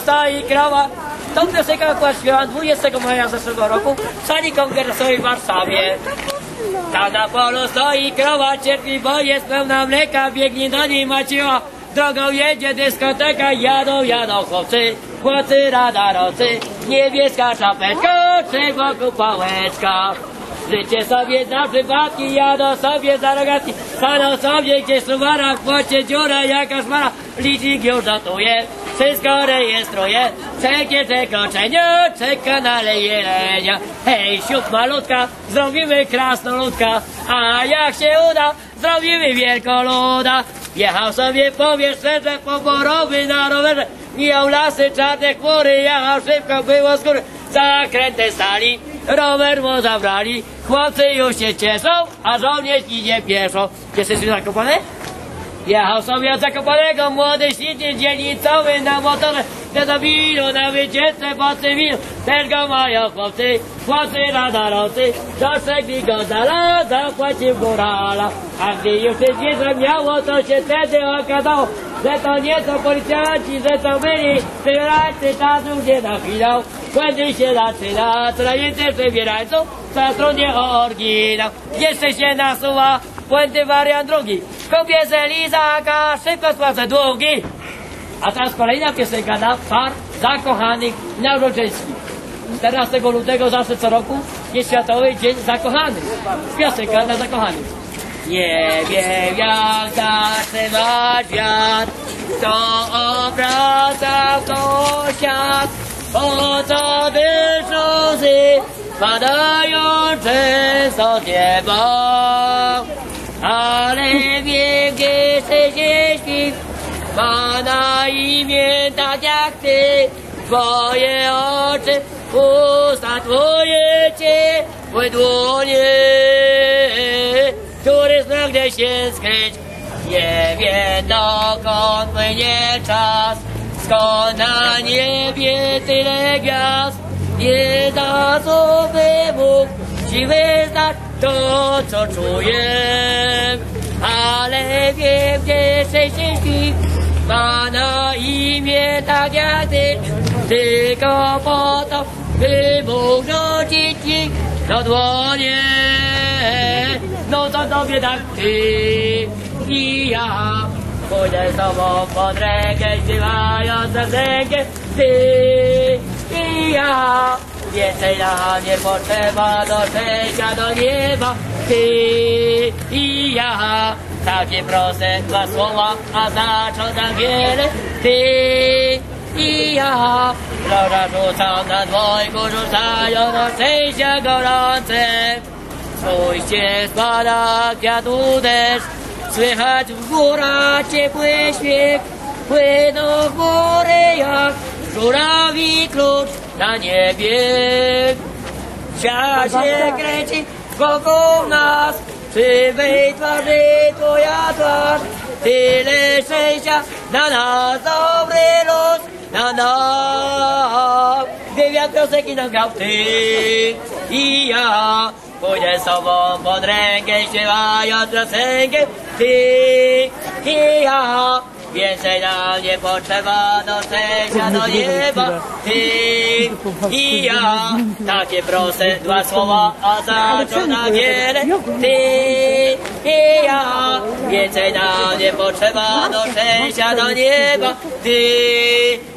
Stoi krowa. Tą piosenkę akurat śpiewam 20 maja zeszłego roku w sali kongresowej w Warszawie. Tam na polu stoi krowa, cierpi, bo jest pełna mleka, biegnie do niej Macieła. Drogą jedzie dyskoteka, jadą, jadą chłopcy, chłopcy radarocy, niebieska czapeczka, czy wokół pałeczka. Życie sobie za przypadki, jadą sobie za rogatki, staną sobie gdzieś w suwarach, w płocie dziura jaka szmara, licznik już notuje, wszystko rejestruje, wszelkie przekroczenia, czeka na jelenia. Hej, siód malutka, zrobimy krasnoludka, a jak się uda, zrobimy wielkoluda. Jechał sobie po wieszczerze, poborowy na rowerze, mijał lasy czarne chmury, jechał szybko, było z góry, zakręty stali, rower mu zabrali, chłopcy już się cieszą, a żołnierz idzie pieszo. Cieszysz się zakopane? Jechał sobie Zakopanego młody śliczny dzielnicowy na do wilu na wycieczce po cywilu. Też go mają chłopcy, chłopcy radarowcy. Dostrzegli go dala, zapłacił górala A gdy już się zwierzę miało, to się wtedy okazało Że to nie są policjanci, że to byli Wybierańcy czasu nie na chwilę Błędy się zaczyna, coraz więcej wybierańców Na stronie oryginał Jeszcze się nasuwa Błędy wariant drugi. Kobiece Lizaka, szybko spłacę długi. A teraz kolejna piosenka na par zakochanych nauroczyńskich. 14 lutego zawsze co roku jest Światowy Dzień Zakochanych. Piosenka dla zakochanych. Nie wiem jak zatrzymać wiatr, to obraca w świat. Po co deszcz łzy padają z nieba. Ale gdzie chce się śpić, ma na imię tak jak ty. Twoje oczy, usta twoje ciepłe dłonie, który pragnę się skryć. Nie wiem dokąd płynie czas, skąd na niebie tyle gwiazd. Nie da sobie mógł siły znać to, co czuję. Ale wiem, gdzie szczęście śpi, ma na imię tak jak ty, tylko po to, by mógł rzucić ci do dłonie. No to tobie tak ty i ja, pójdę z tobą pod rękę, śpiewając za rękę, ty i ja. Więcej nam nie potrzeba do przejścia do nieba. Ty i ja. Takie proste dwa słowa, a znaczą tak wiele. Ty i ja. Droga rzucał na dwojgu, rzucają do szczęścia gorące. Spójrzcie, spada kwiatu deszcz. Słychać w górach ciepły śmiech. Płyną w góry jak żurawi klucz na niebie. Świat się kręci wokół nas, przy wej twarzy twoja twarz. Tyle szczęścia na nas, dobry los na nas. Gdy wiatr piosenki nam grał, ty i ja. Pójdę z tobą pod rękę, śpiewając piosenkę, ty i ja. Więcej nam nie potrzeba do szczęścia do nieba. Ty i ja. Takie proste dwa słowa, a znaczą na wiele. Ty i ja. Więcej nam nie potrzeba do szczęścia do nieba. Ty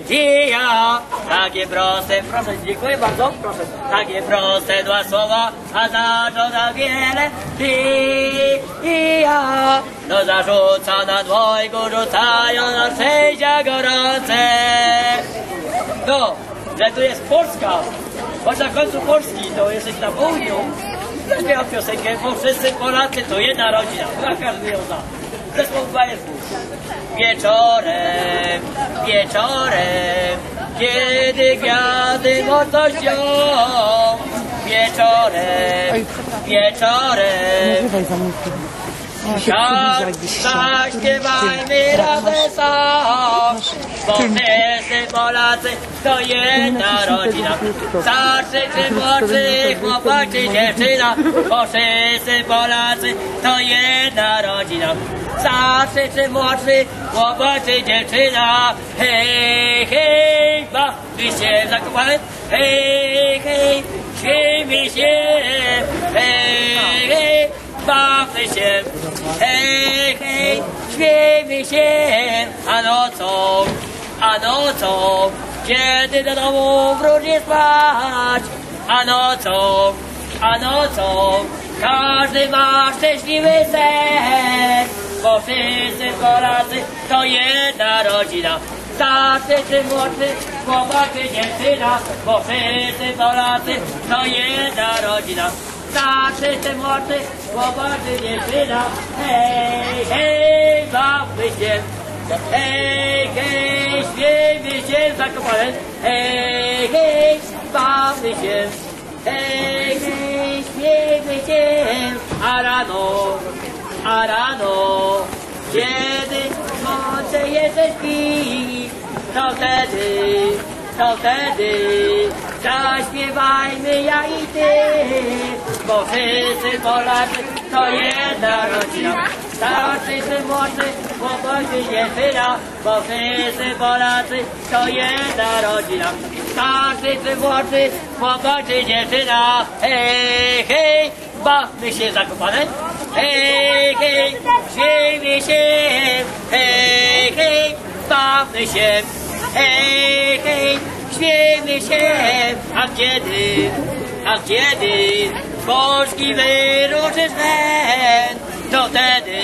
i ja. Takie proste, proszę, dziękuję bardzo, proszę. Takie proste dwa słowa, a znaczą na wiele. Ty i ja. No zarzuca na dwojgu, rzucają na szczęścia gorące. No, że tu jest Polska, choć na końcu Polski, to jesteś na południu. Zaśpiewam piosenkę, bo wszyscy Polacy to jedna rodzina, chyba każdy ją zna. Wieczorem, wieczorem, kiedy gwiazdy mocno śnią. Wieczorem, wieczorem, tak, zaśpiewajmy razem sam, bo wszyscy Polacy to jedna rodzina. Starszy czy młodszy, chłopak czy dziewczyna, bo wszyscy Polacy to jedna rodzina. Starszy czy młodszy, chłopak czy dziewczyna, hej, hej, się zakopane. Hej, hej, śmiejmy się, hej, hej, bawmy się. Hej, hej, śmiejmy się, a nocą, a nocą, kiedy do domu wróci spać, a nocą, a nocą, każdy ma szczęśliwy sen, bo wszyscy Polacy to jedna rodzina. Starszy czy młodszy, chłopak czy dziewczyna, bo wszyscy Polacy to jedna rodzina. Starszy czy młodszy, chłopak czy dziewczyna, hej, hej, bawmy się. Hej, hej, śmiejmy się w Zakopanem. Hej, hej, bawmy się. Hej, hej, śmiejmy się. A rano, a rano, kiedy słońce jeszcze śpi, to wtedy, to wtedy zaśpiewajmy ja i ty, bo wszyscy Polacy to jedna rodzina. Starszy czy młodszy, chłopak czy dziewczyna, bo wszyscy Polacy to jedna rodzina. Starszy czy młodszy, chłopak czy dziewczyna, hej, hej, bawmy się zakopane. Hej, hej, śmiejmy się, hej, hej, bawmy się. Hej, hej, śmiejmy się, a kiedy, a kiedy z Polski wyruszysz ten, to wtedy,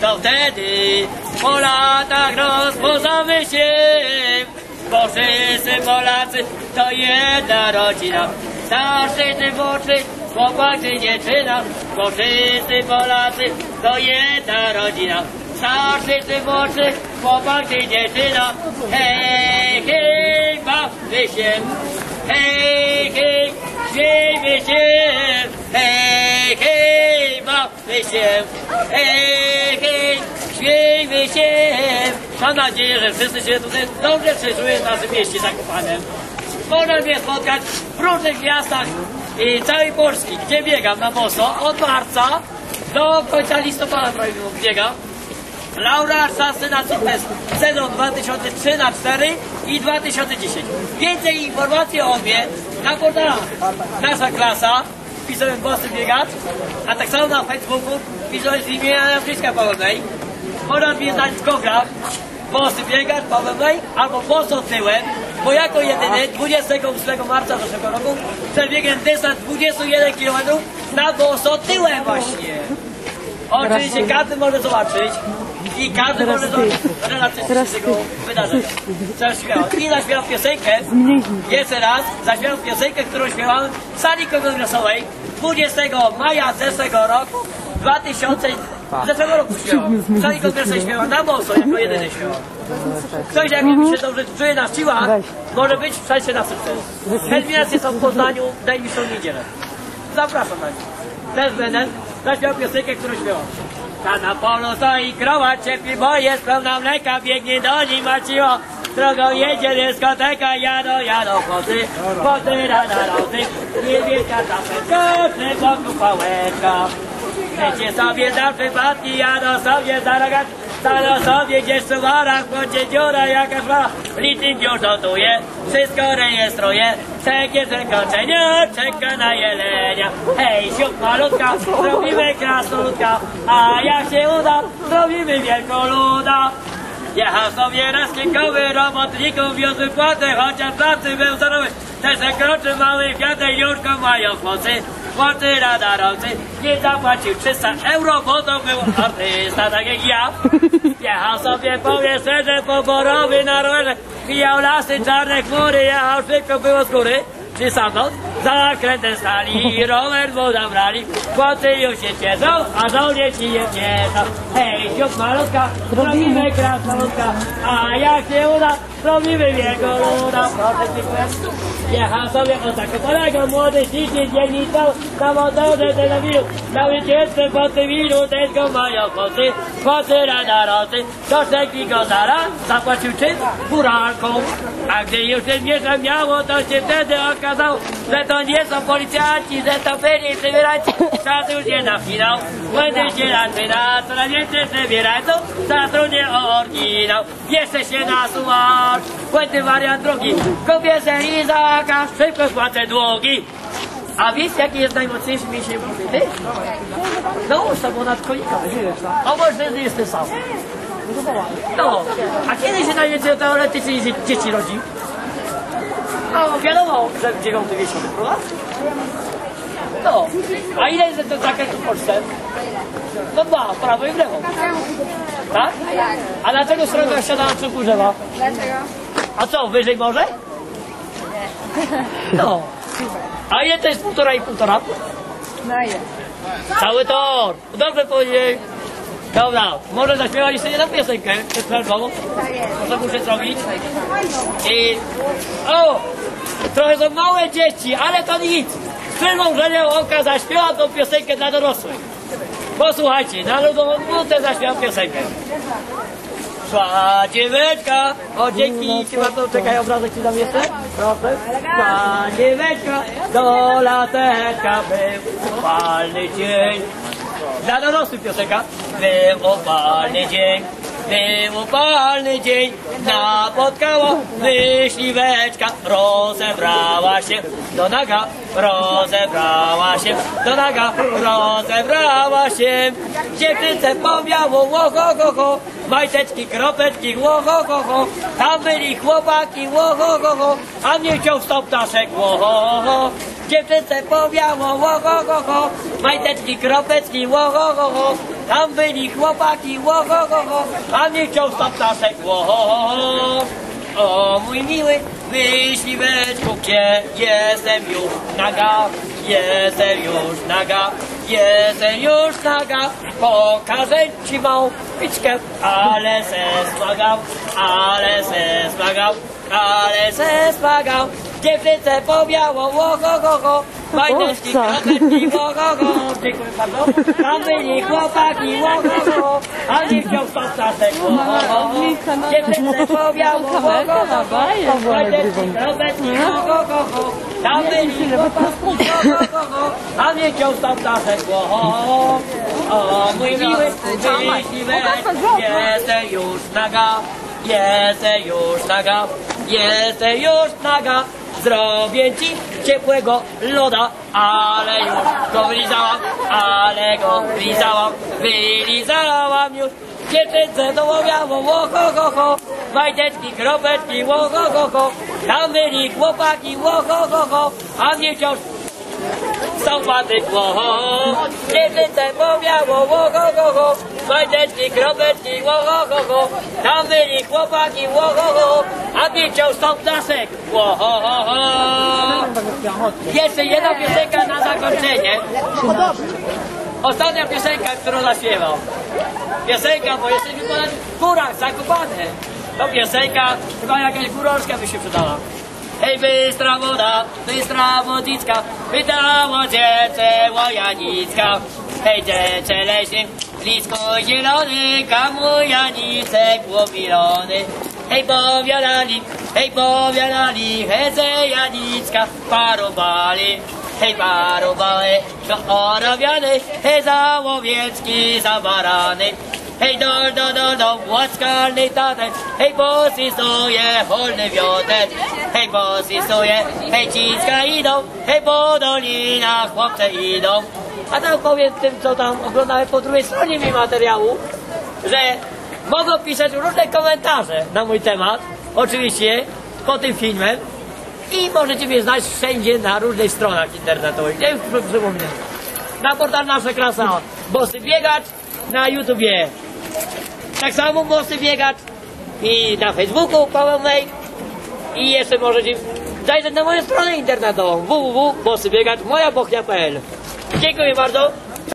to wtedy po latach rozpoznamy się, bo wszyscy Polacy to jedna rodzina. Starszy czy młodszy, chłopak czy dziewczyna, bo wszyscy Polacy to jedna rodzina. Starszy czy młodszy, chłopak czy dziewczyna, hej, hej, bawmy się, hej, hej, śmiejmy się, hej, hej, bawmy się, hej, hej, śmiejmy się. Mam nadzieję, że wszyscy się tutaj dobrze przeżyły w naszym mieście Zakopanem. Można mnie spotkać w różnych miastach i całej Polski, gdzie biegam na boso od marca do końca listopada prawie biegam. Laura Assassinacji Test sezon 2003 na 4 i 2010. Więcej informacji o mnie na portalach Nasza Klasa, wpisałem Bosy Biegacz, a tak samo na Facebooku wpisałem z imienia nazwiska Pawełnej. Można mnie znać w goglach Bosy Biegacz Pawełnej albo Boso Tyłem, bo jako jedyny 28 marca zeszłego roku przebiegłem dystans 21 km na Boso Tyłem właśnie. Oczywiście każdy może zobaczyć i każdy może zobaczyć relację z tego wydarzenia. Co śpiewał. I zaśpiewał piosenkę, jeszcze raz, zaśpiewał piosenkę, którą śpiewałem w sali kongresowej 20 maja zeszłego roku, 2000, zeszłego roku śpiewałem. W sali kongresowej śpiewałem na boso, jako jedyny śpiewam. Ktoś jak mi się dobrze czuje na siłach, może być w szansie na sukces. Terminacje są w Poznaniu, daj mi tą niedzielę. Zapraszam na nich. Też będę zaśpiewał piosenkę, którą śpiewam. Ta na polu stoi krowa, cierpi, bo jest pełna mleka, biegnie do niej Maciło. Drogą jedzie dyskoteka, jadą, jadą koty, koty rada roty, niebieska czapeczka, wokół pałeczka. Lecie sobie za przypadki, jadą sobie za rogat, staną sobie gdzieś w suwarach, bądźcie dziura jaka szła, licznik już notuje, wszystko rejestruje, czekie zakończenie, czeka na jelenia. Hej, siup malutka, zrobimy krasnoludka, a jak się uda, zrobimy wielkoluda. Jechał sobie raz kilkowy robotników, wiózł płatę, chociaż pracy był zerowy. Też zakroczy mały kwiatek, już go mają chłopcy. Chłopcy radarowcy, nie zapłacił 300 euro, bo to był artysta, tak jak ja. Jechał sobie po wieszerze, po borowy na rowerze, mijał lasy, czarne chmury, jechał szybko, było z góry. Czy samą zakrętem stali, rower woda brali, chłopcy już się cieszą, a żołnierze je cieszą. Hej, siup malutka, zrobimy krasnoludka, a jak się uda, zrobimy wielką luda. Proszę, dziękuję. Jechał sobie od zakopanego, młody, śliczny dzielnicą, na motorze telewizu, cały dziecko po tym ilu też go mają chłopcy, chłopcy radarowcy, do szeki go zaraz zapłacił czym? Furalką. A gdy już się miesza miało, to się wtedy okazało, że to nie są policjanci, że to byli przybierajcy. Czas już nie na finał, błędy się zaczyna, coraz więcej przebierajcą, zatrudnię oryginał. Jeszcze się nasuwa, błędy wariant drugi, kupię se Izaka, szybko spłacę długi. A wiesz jaki jest najmocniejszy mięsień ty? No usta, bo nad kolika. A może jest ten sam. No, a kiedy się najwięcej teoretycznie dzie- dzieci rodzi? No, wiadomo, że w dziewiąty miesiąc, prawda? No, a ile jest to zakrętów w Polsce? No dwa, w prawo i w lewo. Tak? A dlaczego sroga siada na czubku drzewa? Dlaczego? A co, wyżej może? No. A to jest półtora i półtora? No ile? Cały tor! Dobrze powiedzieć. Dobra, może zaśpiewali sobie jedną piosenkę przed przerwą. Tak. Co muszę zrobić? I... O! Trochę są małe dzieci, ale to nic. Z przymrużeniem oka zaśpiewam tą piosenkę dla dorosłych. Posłuchajcie, na ludową minutę zaśpiewam piosenkę. Szła dzieweczka, o dzięki, ci bardzo czekaj, obrazek ci dam jeszcze? Proszę. Szła dzieweczka, do lateczka, był upalny dzień. Dla dorosłych piosenka. Był upalny dzień, był upalny dzień, napotkała myśliweczka, rozebrała się do naga, rozebrała się do naga, rozebrała się. Dziewczynce powiało, ło ho ho majteczki, kropeczki, ło ho tam byli chłopaki, ło ho a mnie chciał stop ptaszek, ło ho. Dziewczynce powiało, ło ho ho ho, majteczki, kropeczki, ło ho ho ho, tam byli chłopaki, ło ho ho ho, a mnie chciał stop ptaszek, ło ho ho ho. O mój miły myśliweczku, gdzie jestem już naga, jestem już naga, jestem już naga, pokażę ci małą piczkę, ale se smagał, ale se smagał, ale se smagał, dziewczynce powiało, ło ho ho ho, majteczki, kropeczki, ło ho ho, dziękuję bardzo, tam byli chłopaki, ło ho ho, a nie chciał stąd ptaszek, ło ho ho ho, dziewczynce powiało, ło ho ho ho, majteczki, kropeczki, ło ho ho ho, tam byli chłopaki, a nie ptaszek, ło ho ho, o mój miły, jestem już naga, jestem już naga, jestem już naga, zrobię ci ciepłego loda, ale już go wylizałam, ale go wylizałam, wylizałam już. Dziewczynce dołowiało, ło ho ho ho, majteczki, kropeczki, ło ho ho ho, tam byli chłopaki, ło ho ho ho, a mnie wciąż są patyk, ło ho ho, dziewczynce powiało, ło ho ho ho, majteczki, kropeczki, ło ho ho ho, tam byli chłopaki, ło ho ho, a mnie wciąż są ptaszek, ło ho ho ho. Jeszcze jedna piosenka na zakończenie. Ostatnia piosenka, którą zaśpiewał. Piosenka, bo jesteśmy ponad w górach, zakopane. To piosenka, chyba jakaś górolska by się przydała. Hej, bystra woda, bystra wodzicka, pytało dziece łojanicka. Hej, dziece leśny, blisko zielony, kamu janicek łopilony. Hej, powiadali, hej, powiadali, hece janicka, parowali. Hej, parowali, do orawiany, hej, za łowiecki, za barany. Hej, do, do, do, do, łaskalny tatec, hej, bosy stoje, holny wiotec. Hej, bosy stoje, hej, ciska idą, hej, po dolinach idą. A tam powiem tym, co tam oglądałem po drugiej stronie mi materiału, że mogą pisać różne komentarze na mój temat, oczywiście, po tym filmem. I możecie mnie znaleźć wszędzie na różnych stronach internetowych. Nie już przypomnę. Na portal Nasza Klasa Bosy Biegacz, na YouTubie tak samo Bosy Biegacz i na Facebooku Paweł Mej i jeszcze możecie zajrzeć na moją stronę internetową www.bosybiegacz mojabochnia.pl Dziękuję bardzo.